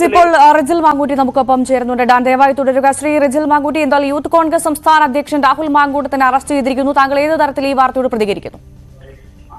Yes ഇപ്പോൾ റിജിൽ മാങ്കൂട്ടി നമുക്കൊപ്പം ചേരുന്നുണ്ട്. ഡാൻ ദയവായി തുടരുക. ശ്രീ റിജിൽ മാങ്കൂട്ടി എന്നാൽ യൂത്ത് കോൺഗ്രസ് സംസ്ഥാന അധ്യക്ഷൻ രാഹുൽ മാങ്കൂട്ടത്തിനെ അറസ്റ്റ് ചെയ്തിരിക്കുന്നു. താങ്കൾ ഏത് തരത്തിൽ ഈ വാർത്തയോട് പ്രതികരിക്കുന്നു?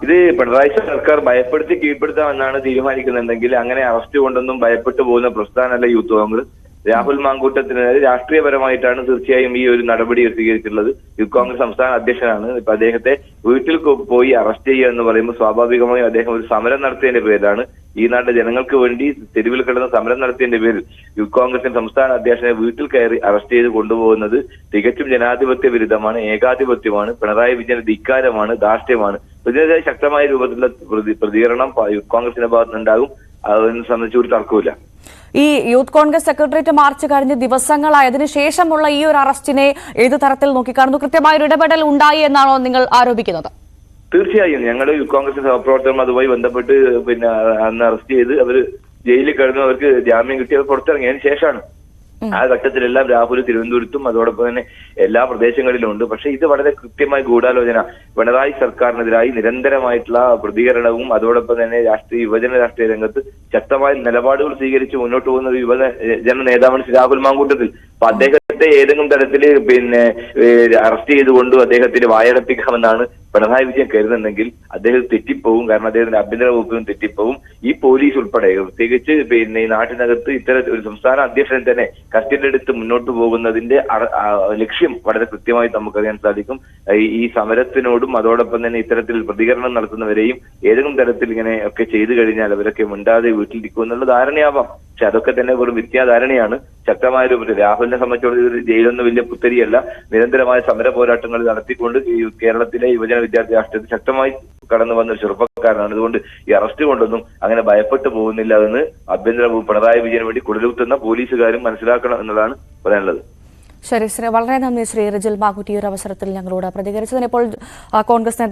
ഇത് പിണറായി സർക്കാർ ഭയപ്പെടുത്തി കീഴ്പ്പെടുത്താമെന്നാണ് തീരുമാനിക്കുന്നുണ്ടെങ്കിൽ അങ്ങനെ അറസ്റ്റ് കൊണ്ടൊന്നും ഭയപ്പെട്ടു പോകുന്ന പ്രസ്ഥാനമല്ല യൂത്ത് കോൺഗ്രസ്. രാഹുൽ മാങ്കൂട്ടത്തിനെതിരെ രാഷ്ട്രീയപരമായിട്ടാണ് തീർച്ചയായും ഈ ഒരു നടപടി സ്വീകരിച്ചിട്ടുള്ളത്. യൂത്ത് കോൺഗ്രസ് സംസ്ഥാന അധ്യക്ഷനാണ്. ഇപ്പൊ അദ്ദേഹത്തെ വീട്ടിൽ പോയി അറസ്റ്റ് ചെയ്യുക എന്ന് പറയുമ്പോൾ സ്വാഭാവികമായും അദ്ദേഹം ഒരു സമരം നടത്തിയതിന്റെ പേരിലാണ്. ഈ നാട്ടിലെ ജനങ്ങൾക്ക് വേണ്ടി തെരുവിൽ കിടന്ന് സമരം നടത്തിയതിന്റെ പേരിൽ യൂത്ത് കോൺഗ്രസിന്റെ സംസ്ഥാന അധ്യക്ഷനെ വീട്ടിൽ കയറി അറസ്റ്റ് ചെയ്ത് കൊണ്ടുപോകുന്നത് തികച്ചും ജനാധിപത്യ വിരുദ്ധമാണ് ഏകാധിപത്യമാണ് പിണറായി വിജയന്റെ ധിക്കാരമാണ് ധാർഷ്ട്യമാണ്. ഇതിനെതിരെ ശക്തമായ രൂപത്തിലുള്ള പ്രതി- പ്രതികരണം യൂത്ത് കോൺഗ്രസിന്റെ ഭാഗത്തുനിന്നുണ്ടാകും. അതിനെ സംബന്ധിച്ച് ഒരു തർക്കമില്ല ഈ യൂത്ത് കോൺഗ്രസ് സെക്രട്ടേറിയറ്റ് മാർച്ച് കഴിഞ്ഞ് ദിവസങ്ങളായതിനു ശേഷമുള്ള ഈ ഒരു അറസ്റ്റിനെ ഏത് തരത്തിൽ നോക്കിക്കാണുന്നു? കൃത്യമായ ഒരു ഇടപെടൽ ഉണ്ടായി എന്നാണോ നിങ്ങൾ ആരോപിക്കുന്നത്? തീർച്ചയായും. ഞങ്ങൾ യൂത്ത് കോൺഗ്രസ് സഹപ്രവർത്തകർ അതുമായി ബന്ധപ്പെട്ട് പിന്നെ അന്ന് അറസ്റ്റ് ചെയ്ത് അവർ ജയിലിൽ കിടന്നു അവർക്ക് ജാമ്യം കിട്ടി അവർ പുറത്തിറങ്ങിയതിന് ശേഷമാണ്. ആ ഘട്ടത്തിലെല്ലാം രാഹുൽ തിരുവനന്തപുരത്തും അതോടൊപ്പം തന്നെ എല്ലാ പ്രദേശങ്ങളിലും ഉണ്ട്. പക്ഷെ ഇത് വളരെ കൃത്യമായ ഗൂഢാലോചന. പിണറായി സർക്കാരിനെതിരായി നിരന്തരമായിട്ടുള്ള പ്രതികരണവും അതോടൊപ്പം തന്നെ രാഷ്ട്രീയ യുവജന രാഷ്ട്രീയ രംഗത്ത് ശക്തമായ നിലപാടുകൾ സ്വീകരിച്ച് മുന്നോട്ട് പോകുന്ന ഒരു യുവജന ജന നേതാവാണ് രാഹുൽ മാങ്കൂട്ടത്തിൽ. അപ്പൊ അദ്ദേഹത്തെ ഏതെങ്കിലും തരത്തിൽ പിന്നെ അറസ്റ്റ് ചെയ്തുകൊണ്ട് അദ്ദേഹത്തിന് വായടപ്പിക്കാമെന്നാണ് പിണറായി വിജയൻ കരുതുന്നെങ്കിൽ അദ്ദേഹം തെറ്റിപ്പോവും. കാരണം അദ്ദേഹത്തിന്റെ ആഭ്യന്തര വകുപ്പിനും തെറ്റിപ്പോവും. ഈ പോലീസ് ഉൾപ്പെടെ പ്രത്യേകിച്ച് പിന്നെ ഈ നാട്ടിനകത്ത് ഇത്തരം ഒരു സംസ്ഥാന അധ്യക്ഷനെ തന്നെ കസ്റ്റഡി എടുത്ത് മുന്നോട്ട് പോകുന്നതിന്റെ ലക്ഷ്യം വളരെ കൃത്യമായി നമുക്കറിയാൻ സാധിക്കും. ഈ- സമരത്തിനോടും അതോടൊപ്പം തന്നെ ഇത്തരത്തിൽ പ്രതികരണം നടത്തുന്നവരെയും ഏതെങ്കിലും തരത്തിൽ ഇങ്ങനെ ഒക്കെ ചെയ്തു കഴിഞ്ഞാൽ അവരൊക്കെ മിണ്ടാതെ വീട്ടിലിരിക്കും എന്നുള്ള ധാരണയാവാം. പക്ഷെ അതൊക്കെ തന്നെ വെറും മിഥ്യാധാരണയാണ് ശക്തമായ രൂപത്തിൽ രാഹുലിനെ സംബന്ധിച്ചോളം ഇത് ജയിലൊന്നും വലിയ പുത്തരിയല്ല. നിരന്തരമായ സമര പോരാട്ടങ്ങൾ നടത്തിക്കൊണ്ട് കേരളത്തിലെ യുവജന വിദ്യാർത്ഥി രാഷ്ട്രീയത്തിൽ ശക്തമായി കടന്നു വന്ന ചെറുപ്പക്കാരനാണ്. അതുകൊണ്ട് ഈ അറസ്റ്റ് കൊണ്ടൊന്നും അങ്ങനെ ഭയപ്പെട്ടു പോകുന്നില്ല എന്ന് ആഭ്യന്തര പിണറായി വിജയന് വേണ്ടി കുടലുത്തുന്ന പോലീസുകാരും മനസ്സിലാക്കണം എന്നതാണ് പറയാനുള്ളത്. ശരി വളരെ നന്ദി ശ്രീ റിജിൽ മാങ്കൂട്ടി ഒരു അവസരത്തിൽ ഞങ്ങളോട് പ്രതികരിച്ചതിന് ഇപ്പോൾ കോൺഗ്രസ് നേതാവ്